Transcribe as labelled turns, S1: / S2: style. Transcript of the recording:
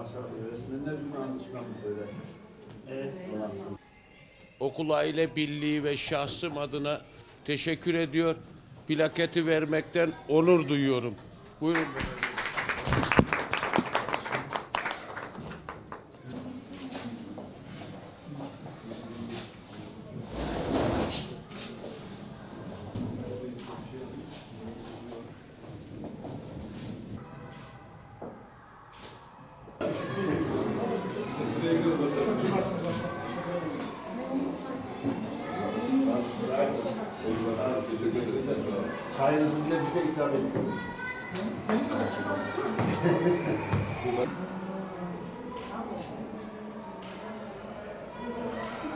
S1: Öğretmenler günü.
S2: Okul Aile Birliği ve şahsım adına teşekkür ediyor. Plaketi vermekten onur duyuyorum. Buyurun.
S1: Çayınızı bile bize ikram ettiniz.